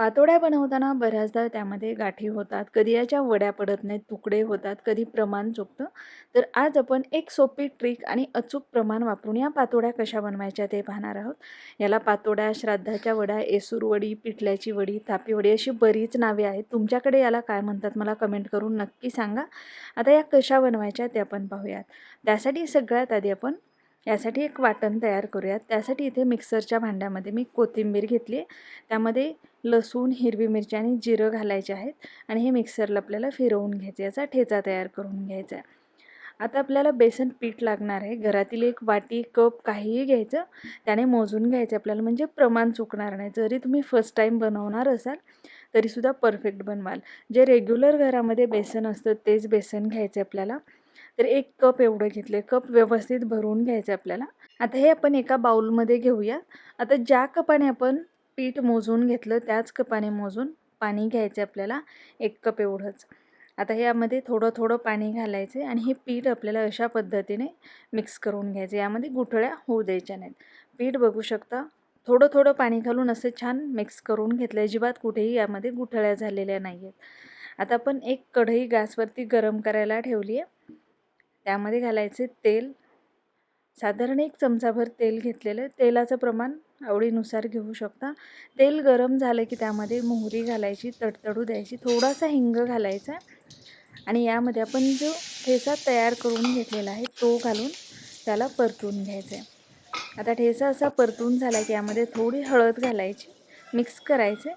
पातोड्या बनवताना बऱ्याचदा त्यामध्ये गाठी होतात कधी याच्या वड्या पडत नाहीत तुकडे होतात कधी प्रमाण चुकतं. तर आज आपण एक सोपी ट्रिक आणि अचूक प्रमाण वापरून या पातोड्या कशा बनवायच्या ते पाहणार आहोत. याला पातोड्या श्राद्धाच्या वड्या एसूर वडी पिठल्याची वडी तापीवडी अशी बरीच नावे आहेत. तुमच्याकडे याला काय म्हणतात मला कमेंट करून नक्की सांगा. आता या कशा बनवायच्या ते आपण पाहूयात. त्यासाठी सगळ्यात आधी आपण यासाठी एक वाटण तयार करूयात. त्यासाठी इथे मिक्सरच्या भांड्यामध्ये मी कोथिंबीर घेतली आहे. त्यामध्ये लसूण हिरवी मिरची आणि जिरं घालायचे आहेत आणि हे मिक्सरला आपल्याला फिरवून घ्यायचं याचा ठेचा तयार करून घ्यायचा आहे. आता आपल्याला बेसन पीठ लागणार आहे. घरातील एक वाटी कप काहीही घ्यायचं त्याने मोजून घ्यायचं आपल्याला. म्हणजे प्रमाण चुकणार नाही. जरी तुम्ही फर्स्ट टाईम बनवणार असाल तरीसुद्धा परफेक्ट बनवाल. जे रेग्युलर घरामध्ये बेसन असतं तेच बेसन घ्यायचं आपल्याला. तर एक कप एवढं घेतले कप व्यवस्थित भरून घ्यायचं आपल्याला. आता हे आपण एका बाउलमध्ये घेऊया. आता ज्या कपाने आपण पीठ मोजून घेतलं त्याच कपाने मोजून पाणी घ्यायचं आपल्याला. एक कप एवढंच. आता यामध्ये थोडं थोडं पाणी घालायचं आणि हे पीठ आपल्याला अशा पद्धतीने मिक्स करून घ्यायचं यामध्ये गुठळ्या होऊ द्यायच्या नाहीत. पीठ बघू शकता. थोडं थोडं पाणी घालून असं छान मिक्स करून घेतलं अजिबात कुठेही यामध्ये गुठळ्या झालेल्या नाही आहेत आता आपण एक कढई गॅसवरती गरम करायला ठेवली आहे त्यामध्ये घालायचे तेल. साधारण एक चमचाभर तेल घेतलेलं. तेलाचं प्रमाण आवडीनुसार घेऊ शकता. तेल गरम झालं की त्यामध्ये मोहरी घालायची तडतडू द्यायची थोडासा हिंग घालायचा. आणि यामध्ये आपण जो ठेचा तयार करून घेतलेला आहे तो घालून त्याला परतून घ्यायचा आहे. आता ठेचा असा परतून झाला की यामध्ये थोडी हळद घालायची मिक्स करायचे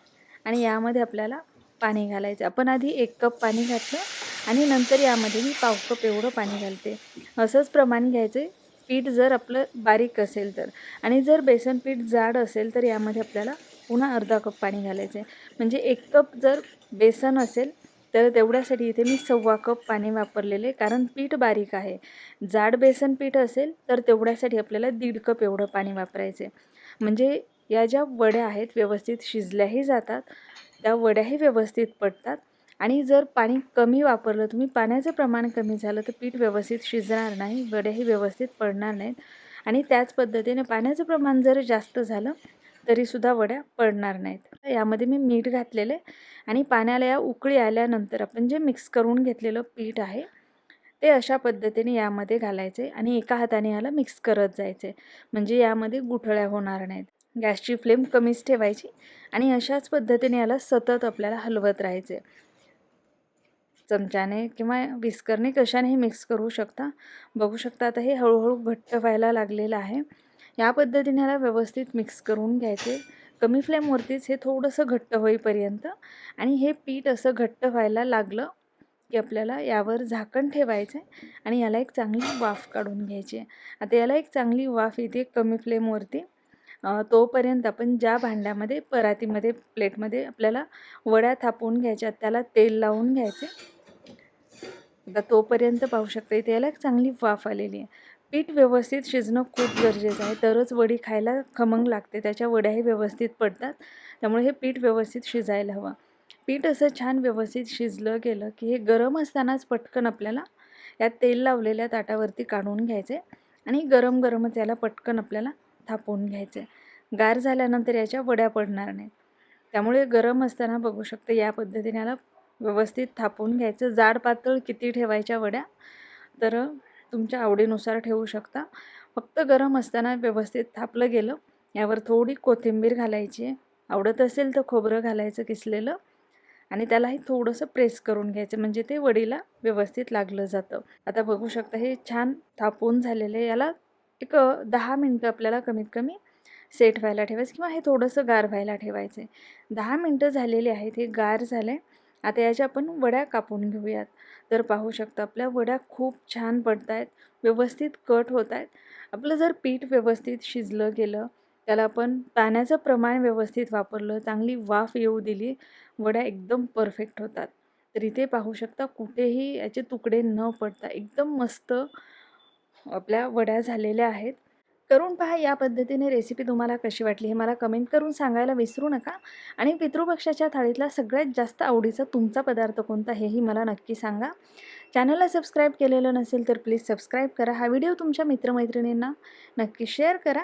आणि यामध्ये आपल्याला पाणी घालायचं. आपण आधी एक कप पाणी घातलं. आणि नंतर यामध्ये मी पाव कप एवढं पाणी घालते. असंच प्रमाण घ्यायचे. पीठ जर आपलं बारीक असेल तर. आणि जर बेसन पीठ जाड असेल तर यामध्ये आपल्याला पुन्हा अर्धा कप पाणी घालायचं. आहे म्हणजे एक कप जर बेसन असेल तर तेवढ्यासाठी इथे मी सव्वा कप पाणी वापरलेले कारण पीठ बारीक आहे. जाड बेसन पीठ असेल तर तेवढ्यासाठी आपल्याला दीड कप एवढं पाणी वापरायचे. म्हणजे या ज्या वड्या आहेत व्यवस्थित शिजल्याही जातात. त्या वड्याही व्यवस्थित पडतात. आणि जर पाणी कमी वापरलं तुम्ही पाण्याचं प्रमाण कमी झालं तर पीठ व्यवस्थित शिजणार नाही वड्याही व्यवस्थित पडणार नाहीत. आणि त्याच पद्धतीने पाण्याचं प्रमाण जर जास्त झालं तरीसुद्धा वड्या पडणार नाहीत. यामध्ये मी मीठ घातलेले आणि पाण्याला या उकळी आल्यानंतर आपण जे मिक्स करून घेतलेलं पीठ आहे ते अशा पद्धतीने यामध्ये घालायचे आणि एका हाताने याला मिक्स करत जायचे. म्हणजे यामध्ये गुठळ्या होणार नाहीत. गॅसची फ्लेम कमीच ठेवायची आणि अशाच पद्धतीने याला सतत आपल्याला हलवत राहायचे. चमच्याने किंवा विस्करने कशानेही मिक्स करू शकता. बघू शकता आता हे हळूहळू घट्ट व्हायला लागलेलं आहे. या पद्धतीने ह्याला व्यवस्थित मिक्स करून घ्यायचे. कमी फ्लेमवरतीच हे थोडंसं घट्ट होईपर्यंत आणि हे पीठ असं घट्ट व्हायला लागलं की आपल्याला यावर झाकण ठेवायचं आहे आणि याला एक चांगली वाफ काढून घ्यायची आहे. आता याला एक चांगली वाफ येते कमी फ्लेमवरती तोपर्यंत आपण ज्या भांड्यामध्ये परातीमध्ये प्लेटमध्ये आपल्याला वड्या थापून घ्यायच्या त्याला तेल लावून घ्यायचे. आता तोपर्यंत पाहू शकता इथे याला एक चांगली वाफ आलेली आहे. पीठ व्यवस्थित शिजणं खूप गरजेचं आहे. तरच वडी खायला खमंग लागते. त्याच्या वड्याही व्यवस्थित पडतात. त्यामुळे हे पीठ व्यवस्थित शिजायला हवं. पीठ असं छान व्यवस्थित शिजलं गेलं की हे गरम असतानाच पटकन आपल्याला या तेल लावलेल्या ताटावरती काढून घ्यायचे आणि गरम गरमच याला पटकन आपल्याला थापून घ्यायचे. गार झाल्यानंतर याच्या वड्या पडणार नाहीत. त्यामुळे गरम असताना बघू शकतं या पद्धतीने याला व्यवस्थित थापून घ्यायचं. जाड पातळ किती ठेवायच्या वड्या? तर तुमच्या आवडीनुसार ठेवू शकता. फक्त गरम असताना व्यवस्थित थापलं गेलं. यावर थोडी कोथिंबीर घालायची. आवडत असेल तर खोबरं घालायचं किसलेलं. आणि त्यालाही थोडंसं प्रेस करून घ्यायचं. म्हणजे ते वडीला व्यवस्थित लागलं जातं. आता बघू शकता हे छान थापून झालेलं आहे. याला एक दहा मिनटं आपल्याला कमीत कमी सेट व्हायला ठेवायचं किंवा हे थोडंसं गार व्हायला ठेवायचं आहे. दहा मिनटं झालेले आहेत. हे गार झालं आहे आता याच्या आपण वड्या कापून घेऊयात. तर पाहू शकता आपल्या वड्या खूप छान पडत आहेत व्यवस्थित कट होत आहेत आपलं जर पीठ व्यवस्थित शिजलं गेलं त्याला आपण पाण्याचं प्रमाण व्यवस्थित वापरलं चांगली वाफ येऊ दिली वड्या एकदम परफेक्ट होतात. तर इथे पाहू शकता कुठेही याचे तुकडे न पडता एकदम मस्त आपल्या वड्या झालेल्या आहेत. करून पहा या पद्धतीने रेसिपी तुम्हाला कशी वाटली हे मला कमेंट करून सांगायला विसरू नका. आणि पितृपक्षाच्या थाळीतला सगळ्यात जास्त आवडीचा तुमचा पदार्थ कोणता हेही मला नक्की सांगा. चॅनलला सबस्क्राईब केलेलं नसेल तर प्लीज सबस्क्राईब करा. हा व्हिडिओ तुमच्या मित्रमैत्रिणींना नक्की शेअर करा.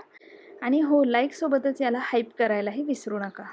आणि हो लाईकसोबतच याला हाईप करायलाही विसरू नका.